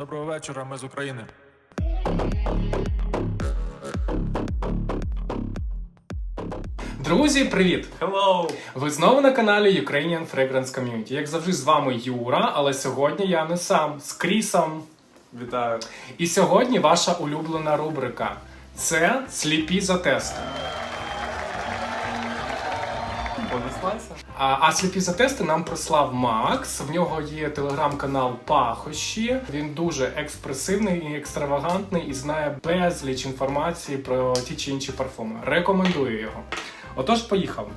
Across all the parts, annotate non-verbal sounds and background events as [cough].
Доброго вечора, ми з України. Друзі, привіт! Hello! Ви знову на каналі Ukrainian Fragrance Community. Як завжди, з вами Юра, але сьогодні я не сам з Крісом. Вітаю. І сьогодні ваша улюблена рубрика це сліпі за тести. Понеслася? А, сліпі за тести нам прислав Макс. В нього є телеграм-канал Пахощі. Він дуже експресивний і екстравагантний і знає безліч інформації про ті чи інші парфуми. Рекомендую його. Отож, поїхали.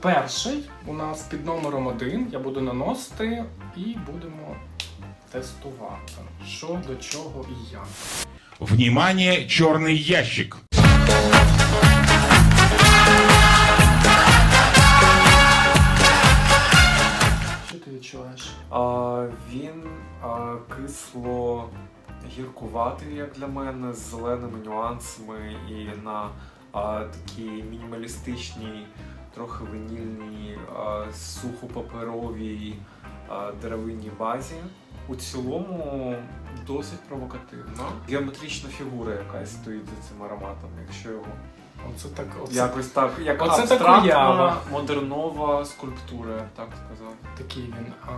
Перший у нас під номером один. Я буду наносити і будемо тестувати, що до чого і як. Внимание, черный ящик. Що ти відчуваєш? А, він а, кисло гіркуватий, як для мене, з зеленими нюансами і на а, такій мінімалістичній, трохи ванільній, а, сухопаперовій а, деревинній базі. У цілому досить провокативно. Геометрична фігура якась стоїть за цим ароматом, якщо його Оце так. Оце якось так, як Оце так абстрактна уява. модернова скульптура, я б так сказав. такий він. А,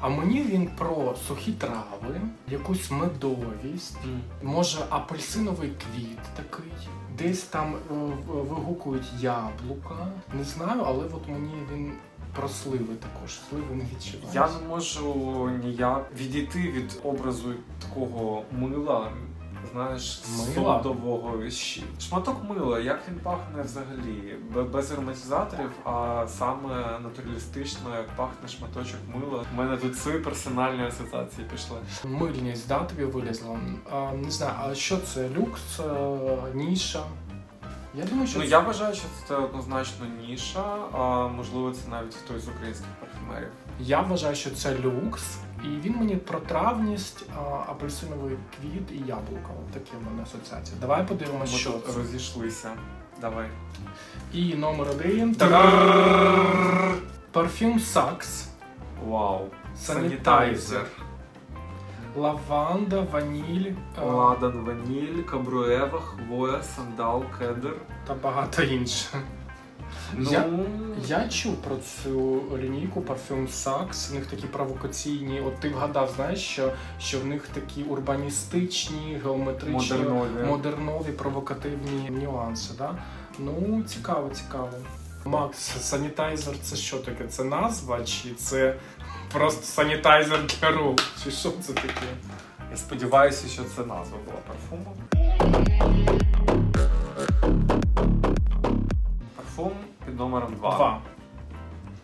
а мені він про сухі трави, якусь медовість, може апельсиновий квіт такий. Десь там е, в- вигукують яблука. Не знаю, але от мені він про сливи також. Сливи не відчуваю. Я не можу ніяк відійти від образу такого мила. Знаєш, Мила? содового щ- шматок мила, як він пахне взагалі, без ароматизаторів, а саме натуралістично, як пахне шматочок мила. У мене тут свої персональні асоціації пішли. Мильність, да, тобі вилізла. А, не знаю, а що це? Люкс, е, ніша? Я думаю, що Ну це- я вважаю, що це однозначно ніша, а можливо, це навіть хтось з українських парфюмерів. Я вважаю, що це люкс, і він мені про травність, апельсиновий квіт і яблука. От такі в мене асоціації. Давай подивимося, що це. розійшлися. Давай. І номер один. Парфюм Сакс. Вау. Санітайзер. Лаванда, ваніль Ладан, ваніль, кабруева, хвоя, сандал, кедр. та багато інше. Ну, Я- Я чув про цю лінійку парфюм Сакс. В них такі провокаційні. От ти вгадав, знаєш, що, що в них такі урбаністичні, геометричні, модернові. модернові провокативні нюанси. Да? Ну, цікаво, цікаво. Макс, санітайзер це що таке? Це назва, чи це просто санітайзер для рук? Чи що це таке? Я сподіваюся, що це назва була парфуму. Під номером 2. Два.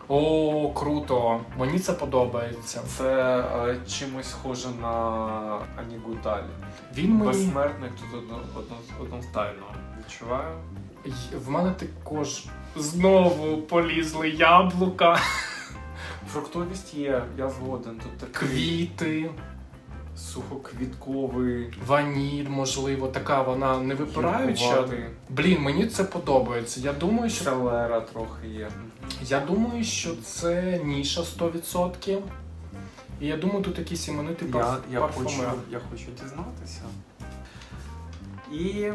О, круто! Мені це подобається. Це е, чимось схоже на Анігудаль. Він мені Безсмертник тут одно, одно, одностайно. Відчуваю. Й- в мене також знову полізли яблука, Фруктовість є, я згоден. Тут такий квіти, сухоквітковий, ваніль, можливо, така вона не випираюча. гіркуватий. Блін, мені це подобається. Я думаю, що селера трохи є. я думаю, що це ніша 100%. І я думаю, тут якийсь іменитий Я, парф- я, хочу, парфумер. я хочу дізнатися. І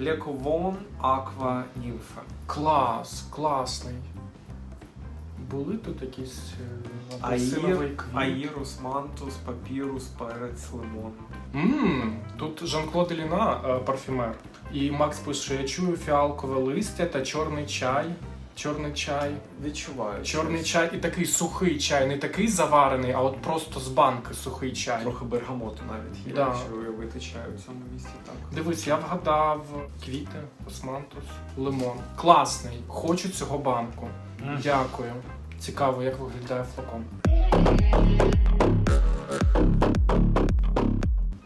Лековон Аква Німфа. Клас, класний. Були тут якісь е, апельсиновий Аїр, квіт. Аїрус, Мантус, Папірус, Перець, Лимон. Ммм, тут Жан-Клод Еліна е, парфюмер. І Макс пише: я чую фіалкове листя та чорний чай. Чорний чай. Відчуваю. Чорний щось. чай і такий сухий чай, не такий заварений, а от просто з банки сухий чай. Трохи бергамоту навіть є, Да. якщо уявити чай у цьому місці. Так. Дивись, я вгадав квіти, османтус, лимон. Класний. Хочу цього банку. Дякую. Цікаво, як виглядає флакон.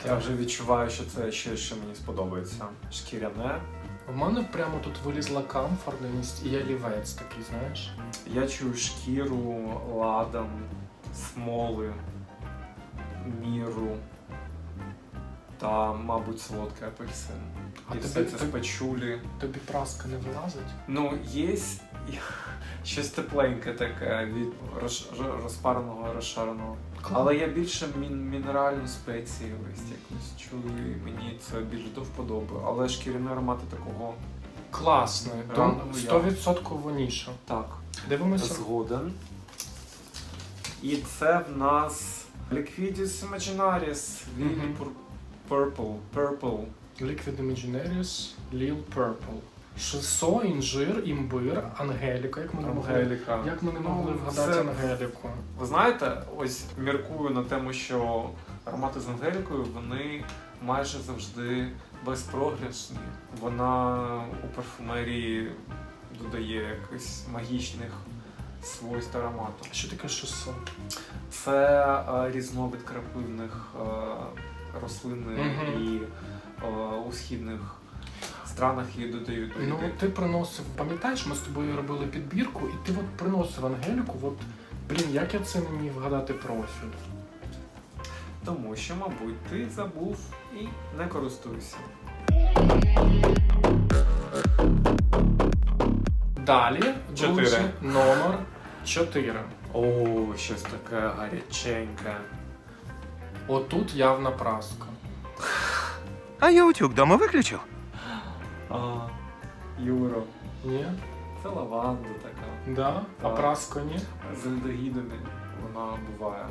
Я вже відчуваю, що це ще, що мені сподобається. Шкіряне. У мене прямо тут вилізла комфортність і олівець такий, знаєш. Я чую шкіру, ладан, смоли, міру та, мабуть, солодкий апельсин. А І тобі- все це з пачулі. Тобі праска не вилазить? Ну, є [laughs] щось тепленьке таке від роз, розпареного розшареного. Але я більше мін, мінеральну спецієвість якусь чую, і мені це більш до вподоби. Але шкіряні аромати такого Класний, я. 100% ніша. так. Дивимося. Згоден. І це в нас Liquidus Imaginaris. Pur- Purple. Purple. Liquid Imaginaries, Lil Purple. Шисо, інжир, імбир, Ангеліка. Як ми не могли, Ангеліка. як ми не Ну, могли вгадати це- Ангеліку? Ви знаєте, ось міркую на тему, що аромати з Ангелікою вони майже завжди безпрограшні. Вона у парфумерії додає якихось магічних свойств аромату. Що таке шисо? Це е, різновид крапивних е, рослин Мгм. і е, у східних странах її додають. до Ну, їди. ти приносив, пам'ятаєш, ми з тобою робили підбірку, і ти от приносив Ангеліку, от, блін, як я це не міг вгадати профіль? Тому що, мабуть, ти забув і не користуєшся. Далі, Чотири. друзі, номер 4. О, щось таке гаряченьке. Отут явна праска. А я утюг дома выключил. А, Юро, Ні? це лаванда така. Да? А Так. праска ні? З альдегідами вона буває.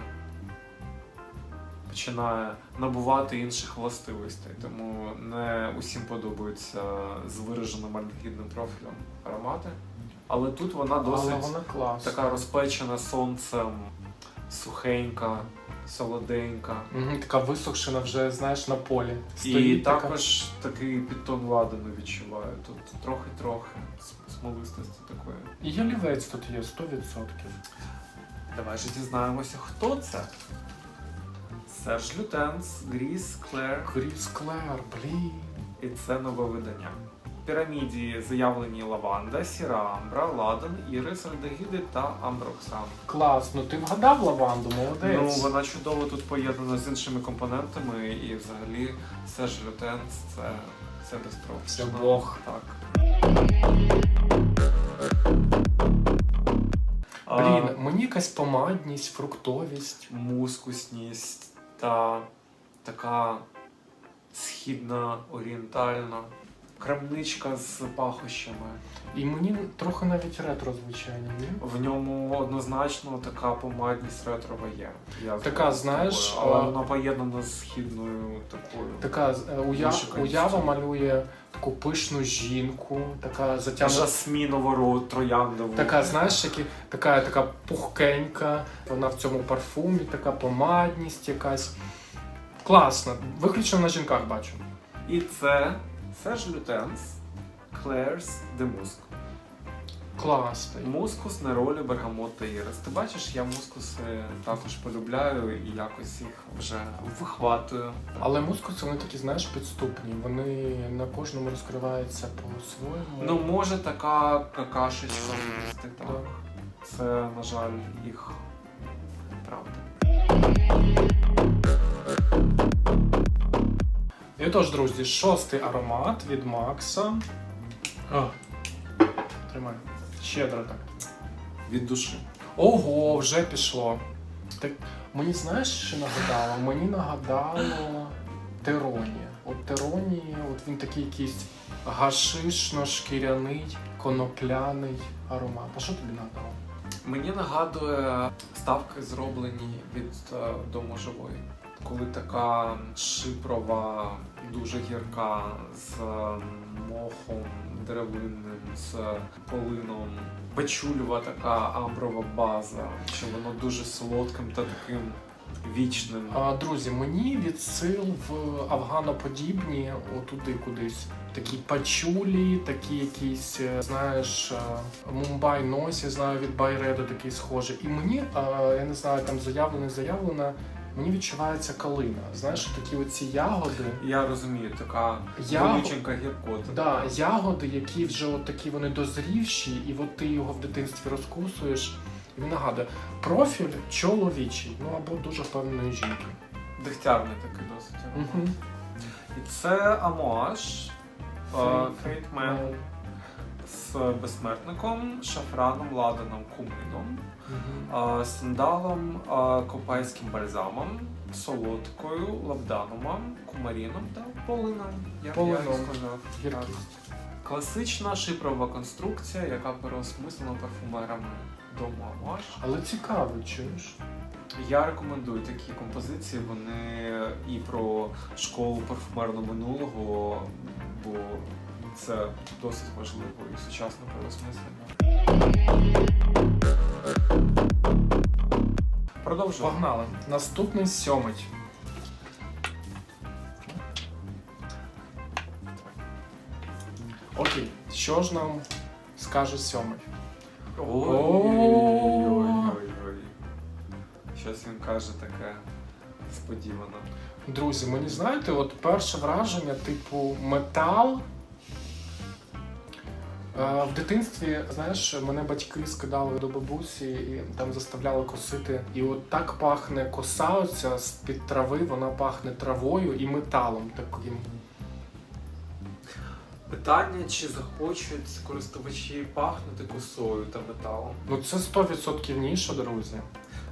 Починає набувати інших властивостей, тому не усім подобаються з вираженим альдегідним профілем аромати. Але тут вона досить Але вона класна. така розпечена сонцем, сухенька, солоденька. Угу, така висохшена вже, знаєш, на полі. І така. також такий підтон ладану відчуваю. Тут трохи-трохи смолистості такої. І ялівець тут є 100%. Давай же дізнаємося, хто це. Серж Лютенс, Гріс Клер, Кріс Клер, блін. і це нове видання. Піраміді заявлені лаванда, сіра амбра, ладан, ірис, альдегіди та амброксан. Клас, ну ти вгадав лаванду, молодець. Ну, вона чудово тут поєднана з іншими компонентами, і взагалі Серж Лютенс це, це без Це Бог. Так. Блін, мені якась помадність, фруктовість. мускусність та така східна орієнтальна крамничка з пахощами. І мені трохи навіть ретро, звичайно, ні? В ньому однозначно така помадність ретрова є. Я Така, згоден з знаєш, тобою, але а- вона поєднана з східною такою. Така е, уя... Уява малює таку пишну жінку, така затягнута. Жасміново трояндову. Така, знаєш, які, така, така пухкенька, вона в цьому парфумі, така помадність якась. Класно. Виключно на жінках бачу. І це Серж Лютенс Claire's de Musk. Класний. Мускус, неролі, бергамот та ірис. Ти бачиш, я мускуси також полюбляю і якось їх вже вихватую. Але мускуси вони такі, знаєш, підступні. Вони на кожному розкриваються по-своєму. Ну, може, така какашечка так. Так. Це, на жаль, їх І отож, друзі, шостий аромат від Макса. А. Тримай. Щедро так. Від душі. Ого, вже пішло. Так, мені знаєш, що нагадало? Мені нагадало Тероні. От Тероні, от він такий якийсь гашишно-шкіряний, конопляний аромат. А що тобі нагадало? Мені нагадує ставки, зроблені від е, дому живої. Коли така шипрова, дуже гірка з е, мохом деревинним, з полином, печульова така амброва база, що воно дуже солодким та таким вічним. А, друзі, мені відсил в афганоподібні, отуди кудись. Такі пачулі, такі якісь, е, знаєш, е, Мумбай Носі, знаю від Байреду такий схожий. І мені, е, я не знаю, там заявлено, заявлено, мені відчувається калина. Знаєш, такі оці ягоди. Я розумію, така Я- гіркота. Да, ягоди, які вже от такі вони дозрівші, і от ти його в дитинстві розкусуєш. І він нагадує, профіль чоловічий, ну або дуже впевненої жінки. Дегтярний такий досить. Угу. І це Амуаш, Фейтмен. з безсмертником, шафраном, ладаном, кумином, сандалом, копайським бальзамом, солодкою, лавданумом, кумаріном та полином. Як я Полином. сказав. Так. Класична шипрова конструкція, яка переосмислена парфумерами до Мамаш. Але цікаво, чуєш? Я рекомендую такі композиції. Вони і про школу парфумерного минулого, бо це досить важливо і сучасне переосмислення. Продовжуємо. Погнали. Наступний сьомий. Окей, що ж нам скаже сьомий? Ой-ой-ой. Каже таке сподівано. Друзі, мені знаєте, от перше враження, типу, метал. Е, В дитинстві, знаєш, мене батьки скидали до бабусі і там заставляли косити. І от так пахне коса оця з-під трави, вона пахне травою і металом таким. Питання, чи захочуть користувачі пахнути косою та металом? Ну це 100% ніша, друзі.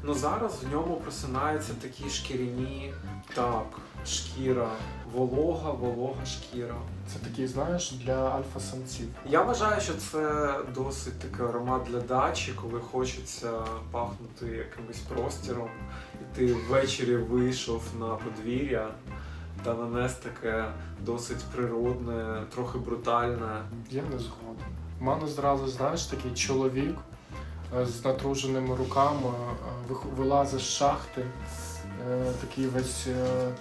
Ну зараз в ньому просинаються такі шкіряні, так, шкіра, волога, волога шкіра. Це такий, знаєш, для альфа-самців. Я вважаю, що це досить такий аромат для дачі, коли хочеться пахнути якимось простіром, і ти ввечері вийшов на подвір'я та нанес таке досить природне, трохи брутальне. Я не згоден. У мене зразу, знаєш, такий чоловік з натруженими руками е, вилазить з шахти, е, такий весь е,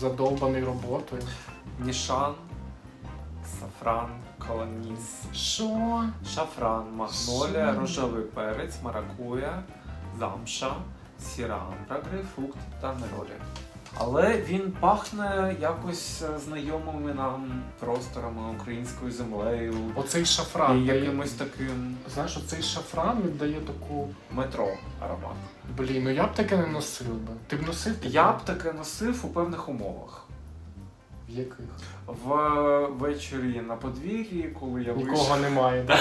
задовбаний роботою. Нішан, сафран, колоніс, Що? шафран, магнолія, Що? рожевий перець, маракуя, замша, сірамбра, грейпфрукт та неролі. Але він пахне якось е, знайомими нам просторами українською землею Оцей і шафран. дає- якимось таким Знаєш, оцей шафран віддає таку. метро аромат. Блін, ну я б таке не носив би. Ти б носив таке? Я б таке носив у певних умовах. В яких? Ввечері на подвір'ї, коли я Нікого вийшов. немає, [laughs] да?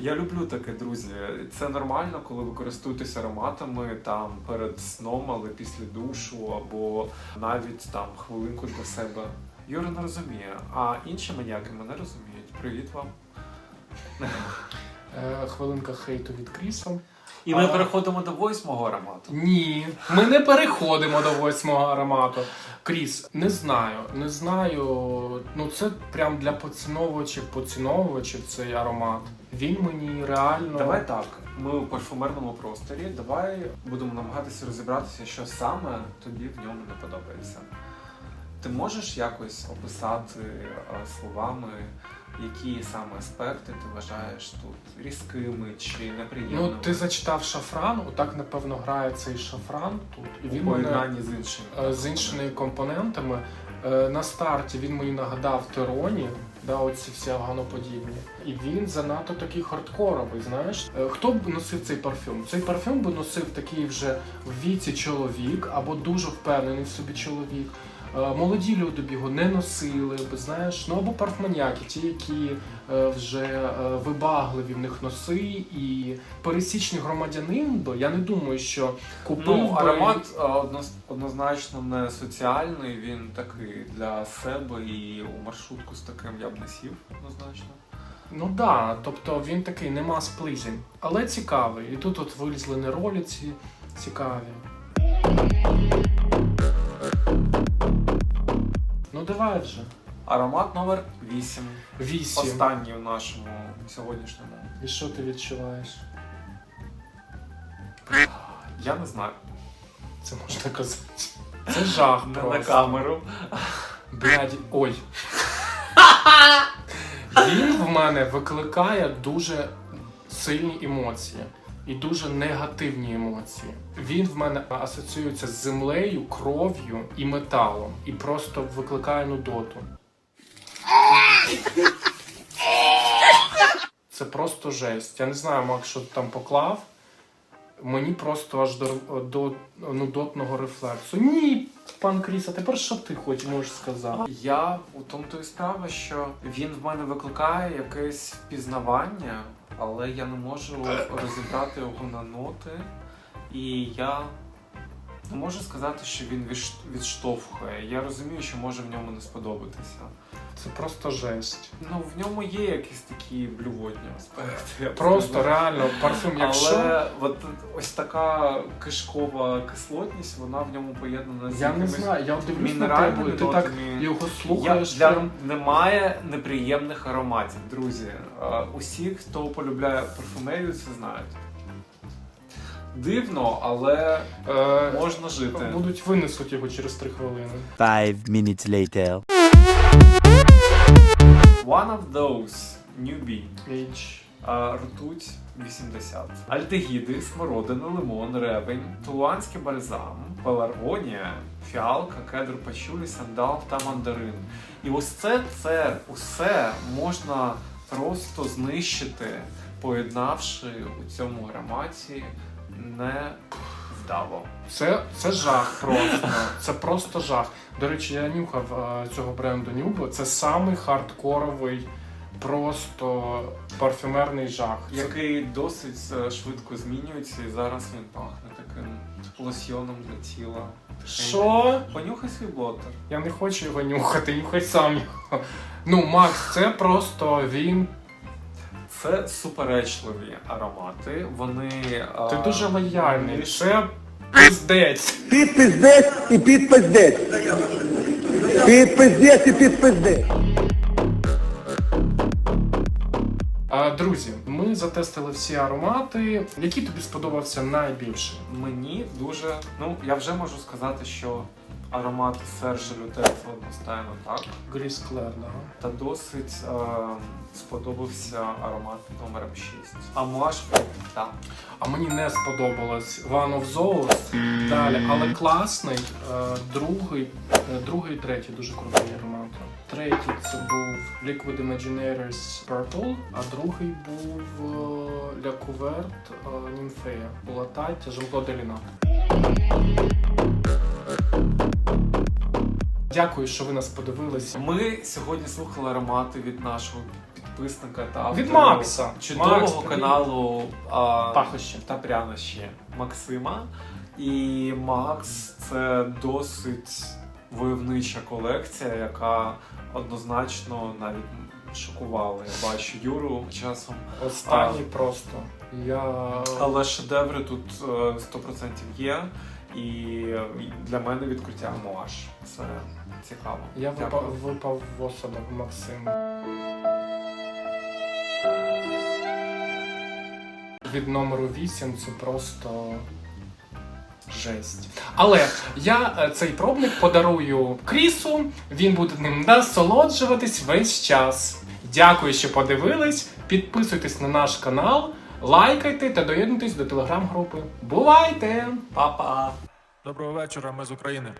Я люблю таке, друзі. Це нормально, коли ви користуєтесь ароматами там перед сном, але після душу, або навіть там хвилинку для себе. Юра не розуміє, а інші маніяки мене розуміють. Привіт вам. Е, хвилинка хейту від Кріса. І ми А- переходимо до восьмого аромату. Ні, ми не переходимо до восьмого аромату. Кріс, не знаю, не знаю. Ну це прям для поціновувачів, поціновувачів цей аромат. Він мені реально. Давай так. Ми у парфумерному просторі. Давай будемо намагатися розібратися, що саме тобі в ньому не подобається. Ти можеш якось описати е, словами, які саме аспекти ти вважаєш тут різкими чи неприємними? Ну, ти зачитав шафран, отак, напевно, грає цей шафран тут. І у він мене з іншими. е, з іншими компонентами. Е, На старті він мені нагадав Тероні, да, оці всі афганоподібні. І він занадто такий хардкоровий, знаєш. Е, Хто б носив цей парфюм? Цей парфюм би носив такий вже в віці чоловік або дуже впевнений в собі чоловік. Е, Молоді люди б його не носили, знаєш, ну або парфманіяки, ті, які е, вже е, вибагливі в них носи, і пересічний громадянин би, я не думаю, що купив Ну, би... аромат однозначно не соціальний, він такий для себе і у маршрутку з таким я б не сів однозначно. Ну да, тобто він такий нема сплизень, але цікавий. І тут от вилізли ці цікаві. Давай вже. Аромат номер 8. Вісім. Останній у нашому сьогоднішньому. І що ти відчуваєш? Я не знаю. Це можна казати. Це жах Не на просто. камеру. Блядь, ой. Він в мене викликає дуже сильні емоції і дуже негативні емоції. Він в мене асоціюється з землею, кров'ю і металом, і просто викликає нудоту. Це просто жесть. Я не знаю, Мак, що ти там поклав. Мені просто аж до, до нудотного рефлексу. Ні, пан Кріс, а тепер що ти хоч можеш сказати? Я у тому то і справа, що він в мене викликає якесь впізнавання, але я не можу [coughs] розібрати його на ноти. І я не можу сказати, що він відш- відштовхує. Я розумію, що може в ньому не сподобатися. Це просто жесть. Ну, в ньому є якісь такі блювотні аспекти. Просто реально парфюм, якщо. Але от ось така кишкова кислотність, вона в ньому поєднана з Я не знаю, я дивлюсь на мінеральними тебе, ти так його Я, для, немає неприємних ароматів, друзі. Е, Усі, хто полюбляє парфумерію, це знають. Дивно, але Е, можна жити. Будуть винесуть його через три хвилини. Five minutes later. One of those newbie. H. А, ртуть 80. Альдегіди, смородина, лимон, ревень, тулуанський бальзам, пеларгонія, фіалка, кедр пачулі, сандал та мандарин. І ось це, це усе можна просто знищити, поєднавши у цьому ароматі не вдало. Це, це жах просто. Це просто жах. До речі, я нюхав е, цього бренду Нюбо. Це самий хардкоровий, просто парфюмерний жах. Це- Який досить е, швидко змінюється, і зараз він пахне таким лосьйоном для тіла. Що? Понюхай свій блотер. Я не хочу його нюхати, нюхай сам його. Ну, Макс, це просто він. Це суперечливі аромати. Вони Ти а, дуже лояльний. Це пиздець. Підпиздець і підпиздець. Підпиздець і підпиздець. А, друзі, ми затестили всі аромати. Який тобі сподобався найбільше? Мені дуже. Ну, я вже можу сказати, що аромат Сержа Люте це одностайно так. Гріс Клер, да. Та досить е, сподобався аромат номером 6. Амуаж так. А мені не сподобалось One of Those. Далі, але класний. Е, другий, е, другий і третій дуже крутий аромат. Третій це був Liquid Imaginaries Purple, а другий був е, La Couverte е, Nymphaea. Латаття Жемкло Деліна. Дякую, що ви нас подивилися. Ми сьогодні слухали аромати від нашого підписника та Від Макса. чудового Макс, каналу а, Пахощі. та прянощі Максима. І Макс це досить войовнича колекція, яка однозначно навіть шокувала. Я бачу Юру часом. Останній просто. Я Але шедеври тут е, 100% є. І для мене відкриття Амуаж. Це цікаво. Я випав, випав в осадок Максим. Від номеру 8 це просто жесть. Але я е, цей пробник подарую Крісу, він буде ним насолоджуватись весь час. Дякую, що подивились. Підписуйтесь на наш канал, лайкайте та доєднуйтесь до телеграм-групи. Бувайте! Па-па! Доброго вечора, ми з України.